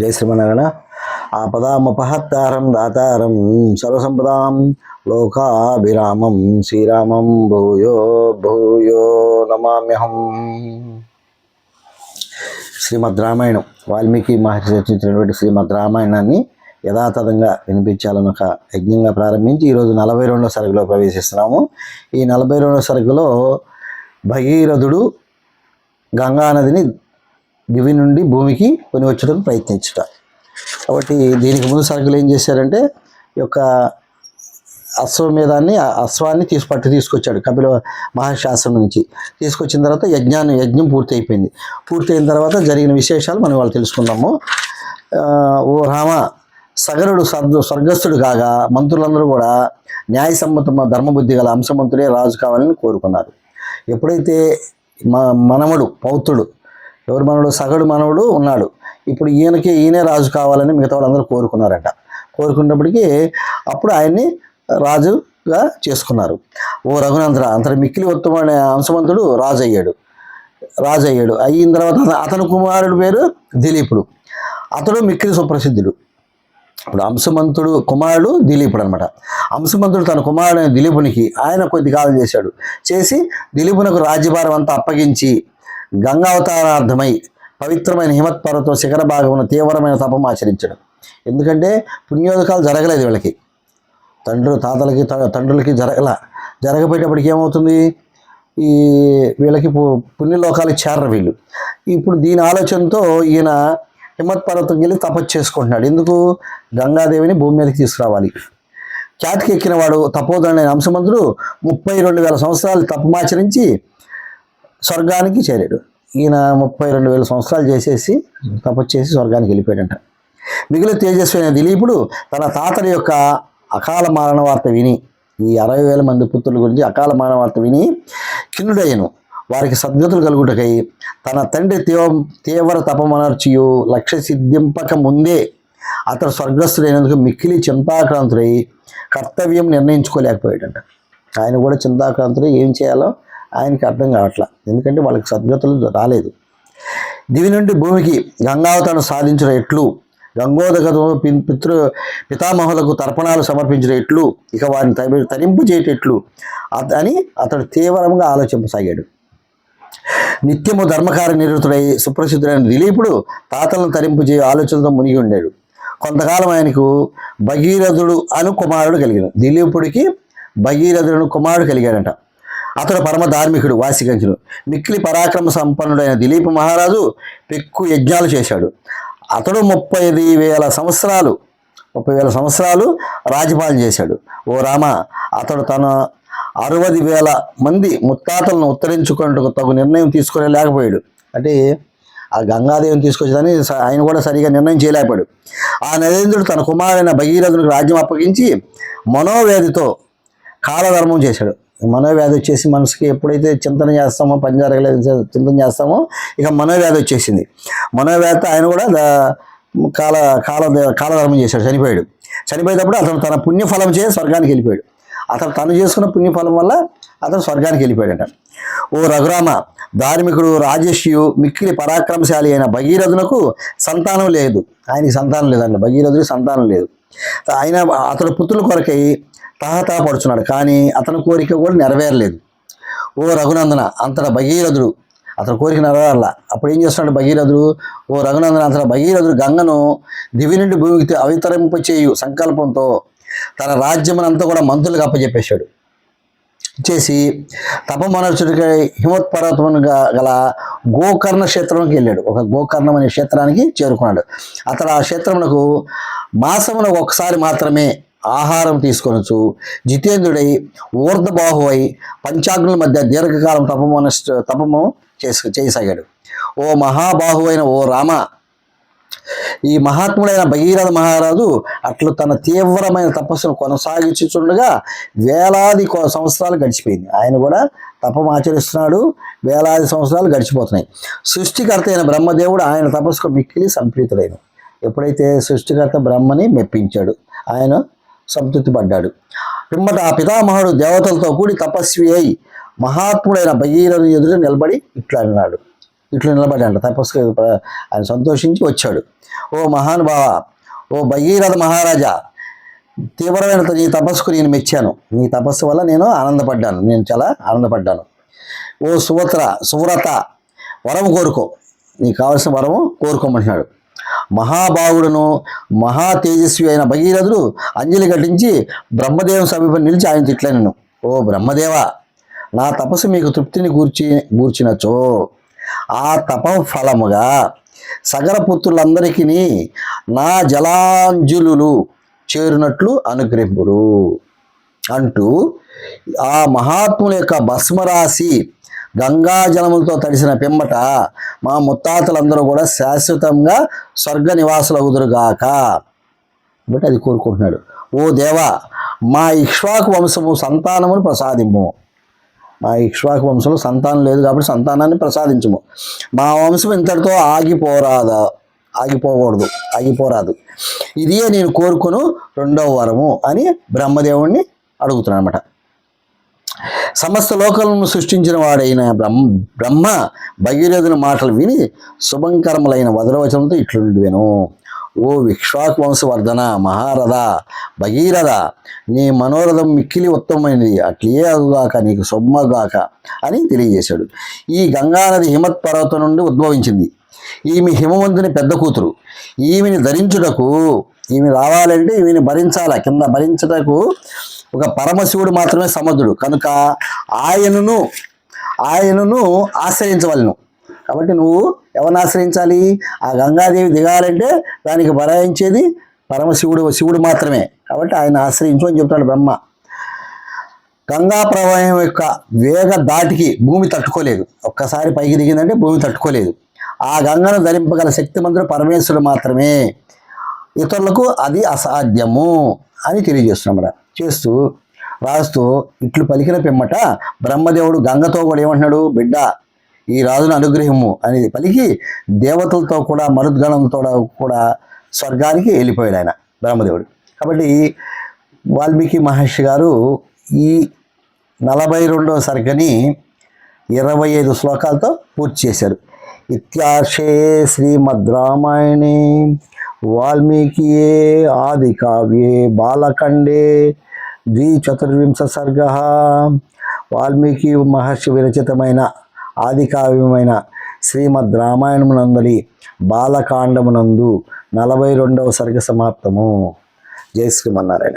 జై శ్రీమనారాయణ ఆపదామపహత్తారం దాతారం సర్వసంపదాం లోకాభిరామం శ్రీరామం భూయో భూయో నమామ్యహం. శ్రీమద్ రామాయణం వాల్మీకి మహర్షి రచించినటువంటి శ్రీమద్ రామాయణాన్ని యథాతథంగా వినిపించాలని ఒక యజ్ఞంగా ప్రారంభించి ఈరోజు నలభై రెండో సరుకులో ప్రవేశిస్తున్నాము. ఈ నలభై రెండో సరుకులో భగీరథుడు గంగానదిని దివి నుండి భూమికి కొని వచ్చడానికి ప్రయత్నించుట. కాబట్టి దీనికి ముందు సరుకులు ఏం చేశారంటే ఈ యొక్క అశ్వమేధాన్ని ఆ అశ్వాన్ని తీసి పట్టు తీసుకొచ్చాడు కపిల మహాశాస్త్రం నుంచి. తీసుకొచ్చిన తర్వాత యజ్ఞాన్ని యజ్ఞం పూర్తి అయిపోయింది పూర్తి అయిన తర్వాత జరిగిన విశేషాలు మనం వాళ్ళు తెలుసుకుందాము. ఓ రామ సగరుడు సర్దు స్వర్గస్థుడు కాగా మంత్రులందరూ కూడా న్యాయసమ్మత ధర్మబుద్ధి గల అంశమంతుడే రాజు కావాలని కోరుకున్నారు. ఎప్పుడైతే మ మనవడు పౌత్రుడు ఎవరు మనవడు? సగడు మనవడు ఉన్నాడు. ఇప్పుడు ఈయనకి ఈయనే రాజు కావాలని మిగతా వాళ్ళందరూ కోరుకున్నారట. కోరుకున్నప్పటికీ అప్పుడు ఆయన్ని రాజుగా చేసుకున్నారు. ఓ రఘునందర అంతటి మిక్కిలి ఉత్తమైన అంశవంతుడు రాజు అయ్యాడు రాజు అయ్యాడు అయిన తర్వాత అతని కుమారుడు పేరు దిలీపుడు. అతడు మిక్కిలి సుప్రసిద్ధుడు. ఇప్పుడు అంశమంతుడు కుమారుడు దిలీపుడు అనమాట అంశమంతుడు తన కుమారుడు దిలీపునికి ఆయన కొద్ది కాలం చేశాడు. చేసి దిలీపునకు రాజ్యభారం అంతా అప్పగించి గంగావతారార్థమై పవిత్రమైన హిమత్ పర్వతం శిఖర భాగమున తీవ్రమైన తపం ఆచరించడం. ఎందుకంటే పుణ్యోదకాలు జరగలేదు వీళ్ళకి. తండ్రి తాతలకి తండ్రులకి జరగల జరగపోయేటప్పటికి ఏమవుతుంది? ఈ వీళ్ళకి పు- చేరరు వీళ్ళు. ఇప్పుడు దీని ఆలోచనతో ఈయన హిమత్ పర్వతం వెళ్ళి తపస్సు చేసుకుంటున్నాడు. ఎందుకు? గంగాదేవిని భూమి మీదకి తీసుకురావాలి. ఖ్యాతికి ఎక్కిన వాడు అంశమంతుడు ముప్పై రెండు వేల సంవత్సరాలు తపమాచరించి స్వర్గానికి చేరాడు. ఈయన ముప్పై రెండు వేల సంవత్సరాలు చేసేసి తపస్సు చేసి స్వర్గానికి వెళ్ళిపోయాడంట. మిగిలిన తేజస్వి అయిన దిలీపుడు తన తాతని యొక్క అకాల మరణ వార్త విని ఈ అరవై వేల మంది పుత్రుల గురించి అకాల మరణ వార్త విని కిన్నుడయ్యను. వారికి సద్గతులు కలుగుటకై తన తండ్రి తీవ తీవ్ర తపమనర్చియు లక్ష్య సిద్ధింపక ముందే అతడు స్వర్గస్థుడైనందుకు మిక్కిలి చింతాక్రాంతుడై కర్తవ్యం నిర్ణయించుకోలేకపోయాడంట. ఆయన కూడా చింతాక్రాంతుడై ఏం చేయాలో ఆయనకి అర్థం కావట్లా. ఎందుకంటే వాళ్ళకి సద్గతులు రాలేదు. దివి నుండి భూమికి గంగావతను సాధించిన ఎట్లు గంగోదగతో పి- పితృ పితామహులకు తర్పణాలు సమర్పించిన ఎట్లు ఇక వారిని తరి- తరింపు చేయటెట్లు అత- అని అతడు తీవ్రంగా ఆలోచింపసాగాడు. నిత్యము ధర్మకార్య నిరుతుడై సుప్రసిద్ధుడైన దిలీపుడు తాతలను తరింపు చేయ ఆలోచనతో మునిగి ఉండాడు. కొంతకాలం ఆయనకు భగీరథుడు అను కుమారుడు కలిగాడు. దిలీపుడికి భగీరథుడు కుమారుడు కలిగాడంట. అతడు పరమ ధార్మికుడు వాసికంచుడు మిక్కిలి పరాక్రమ సంపన్నుడైన దిలీప్ మహారాజు పెక్కు యజ్ఞాలు చేశాడు. అతడు ముప్పై వేల సంవత్సరాలు ముప్పై వేల సంవత్సరాలు రాజ్యపాలన చేశాడు. ఓ రామ అతడు తన అరవై వేల మంది ముత్తాతలను ఉత్తరించుకున్నట్టు తగు నిర్ణయం తీసుకునే లేకపోయాడు. అంటే ఆ గంగాదేవిని తీసుకొచ్చేదని స- ఆయన కూడా సరిగా నిర్ణయం చేయలేకపోయాడు. ఆ నరేంద్రుడు తన కుమారుడైన భగీరథునికి రాజ్యం అప్పగించి మనోవేదితో కాలధర్మం చేశాడు. మనోవ్యాధి వచ్చేసి మనసుకి ఎప్పుడైతే చింతన చేస్తామో పని జరగలేదు చింతన చేస్తామో ఇక మనోవ్యాధి వచ్చేసింది. మనోవ్యాధితో ఆయన కూడా కాల కాల కాలధర్మం చేశాడు చనిపోయాడు. చనిపోయేటప్పుడు అతను తన పుణ్యఫలం చేసి స్వర్గానికి వెళ్ళిపోయాడు. అతను తను చేసుకున్న పుణ్యఫలం వల్ల అతను స్వర్గానికి వెళ్ళిపోయాడట. ఓ రఘురామ ధార్మికుడు రాజేష్యు మిక్కిలి పరాక్రమశాలి అయిన భగీరథునకు సంతానం లేదు. ఆయనకి సంతానం లేదండి భగీరథుడికి సంతానం లేదు. ఆయన అతడు పుత్రుల కొరకై పడుచున్నాడు కానీ అతని కోరిక కూడా నెరవేరలేదు. ఓ రఘునందన అంతట భగీరథుడు అతని కోరిక నెరవేరాల. అప్పుడు ఏం చేస్తున్నాడు భగీరథుడు? ఓ రఘునందన అంతటా భగీరథుడు గంగను దివి నుండి భూమికి అవితరింపచేయు సంకల్పంతో తన రాజ్యమునంతా కూడా మంత్రులకు అప్పచెప్పేశాడు చేసి తపమనర్చుడికై హిమోత్పర్వతముగా గల గోకర్ణ క్షేత్రంకి వెళ్ళాడు. ఒక గోకర్ణం అనే క్షేత్రానికి చేరుకున్నాడు. అతడు ఆ క్షేత్రమునకు మాసమున ఒకసారి మాత్రమే ఆహారం తీసుకొనొచ్చు. జితేంద్రుడై ఊర్ధబాహువై పంచాగ్నుల మధ్య దీర్ఘకాలం తపమున తపము చేసు చేయసాగాడు. ఓ మహాబాహువైన ఓ రామ ఈ మహాత్ముడైన భగీరథ మహారాజు అట్లు తన తీవ్రమైన తపస్సును కొనసాగించుచుండగా వేలాది సంవత్సరాలు గడిచిపోయింది. ఆయన కూడా తపం ఆచరిస్తున్నాడు. వేలాది సంవత్సరాలు గడిచిపోతున్నాయి. సృష్టికర్త అయిన బ్రహ్మదేవుడు ఆయన తపస్సుకు మిక్కిలి సంప్రీతుడైన. ఎప్పుడైతే సృష్టికర్త బ్రహ్మని మెప్పించాడు ఆయన సంతృప్తి పడ్డాడు పిమ్మట ఆ పితామహుడు దేవతలతో కూడి తపస్వి అయి మహాత్ముడైన భగీరథు ఎదుట నిలబడి ఇట్లా అన్నాడు. నిలబడి నిలబడ్డాడు. తపస్సు ఆయన సంతోషించి వచ్చాడు. ఓ మహానుభావ ఓ భగీరథ మహారాజా తీవ్రమైన నీ తపస్సుకు నేను మెచ్చాను. నీ తపస్సు వల్ల నేను ఆనందపడ్డాను. నేను చాలా ఆనందపడ్డాను. ఓ సువత్ర సువ్రత వరము కోరుకో. నీకు కావలసిన వరము కోరుకోమంటున్నాడు మహాభావుడును మహా తేజస్వి అయిన భగీరథుడు అంజలి ఘటించి బ్రహ్మదేవం సమీపం నిలిచి ఆయన తిట్లనను. ఓ బ్రహ్మదేవ నా తపస్సు మీకు తృప్తిని గూర్చి గూర్చినచో. ఆ తప ఫలముగా సగరపుత్రులందరికీ నా జలాంజులు చేరునట్లు అనుగ్రహింపుడు. అంటూ ఆ మహాత్ముల యొక్క భస్మరాశి గంగా జలములతో తడిసిన పిమ్మట మా ముత్తాతలందరూ కూడా శాశ్వతంగా స్వర్గ నివాసులు అవుదురుగాక బట్ అది కోరుకుంటున్నాడు. ఓ దేవా మా ఇక్ష్వాకు వంశము సంతానమును ప్రసాదింపు. మా ఇక్ష్వాకు వంశంలో సంతానం లేదు కాబట్టి సంతానాన్ని ప్రసాదించము. మా వంశం ఇంతటితో ఆగిపోరాదా ఆగిపోకూడదు ఆగిపోరాదు. ఇదే నేను కోరుకును రెండవ వరము అని బ్రహ్మదేవుణ్ణి అడుగుతున్నాను అనమాట సమస్త లోకాలను సృష్టించిన వాడైన బ్రహ్మ బ్రహ్మ భగీరథుని మాటలు విని శుభంకరములైన వదరవచనంతో ఇట్లుండివెను ఓ విశ్వాక్ వంశవర్ధన మహారథ భగీరథ నీ మనోరథం మిక్కిలి ఉత్తమమైనది. అట్లే అదుగాక నీకు శుభమగాక అని తెలియజేశాడు. ఈ గంగానది హిమత్ పర్వతం నుండి ఉద్భవించింది. ఈమె హిమవంతుని పెద్ద కూతురు. ఈమెని ధరించుటకు ఈమె రావాలంటే ఈమెని భరించాల. కింద భరించుటకు ఒక పరమశివుడు మాత్రమే సమర్థుడు. కనుక ఆయనను ఆయనను ఆశ్రయించవలను. కాబట్టి నువ్వు ఎవరిని ఆశ్రయించాలి? ఆ గంగాదేవి దిగాలంటే దానికి బరాయించేది పరమశివుడు శివుడు మాత్రమే. కాబట్టి ఆయన ఆశ్రయించు అని చెప్తాడు బ్రహ్మ. గంగా ప్రవాహం యొక్క వేగ దాటికి భూమి తట్టుకోలేదు. ఒక్కసారి పైకి దిగిందంటే భూమి తట్టుకోలేదు. ఆ గంగను ధరింపగల శక్తిమంతుడు పరమేశ్వరుడు మాత్రమే. ఇతరులకు అది అసాధ్యము అని తెలియజేస్తున్నాం చేస్తూ రాస్తూ ఇట్లు పలికిన పిమ్మట బ్రహ్మదేవుడు గంగతో కూడా ఏమంటున్నాడు బిడ్డ ఈ రాజును అనుగ్రహము అనేది పలికి దేవతలతో కూడా మరుద్గణంతో కూడా స్వర్గానికి వెళ్ళిపోయాడు ఆయన బ్రహ్మదేవుడు. కాబట్టి వాల్మీకి మహర్షి గారు ఈ నలభై రెండవ సర్గని ఇరవై ఐదు శ్లోకాలతో పూర్తి చేశారు. ఇత్యాశే శ్రీమద్ రామాయణే వాల్మీకియే ఆది కావ్యే బాలకండే ద్విచతుర్వింశ సర్గ వాల్మీకి మహర్షి విరచితమైన ఆది కావ్యమైన శ్రీమద్ రామాయణమునందలి బాలకాండమునందు నలభై రెండవ సర్గ సమాప్తము. జై శ్రీమన్నారాయణ.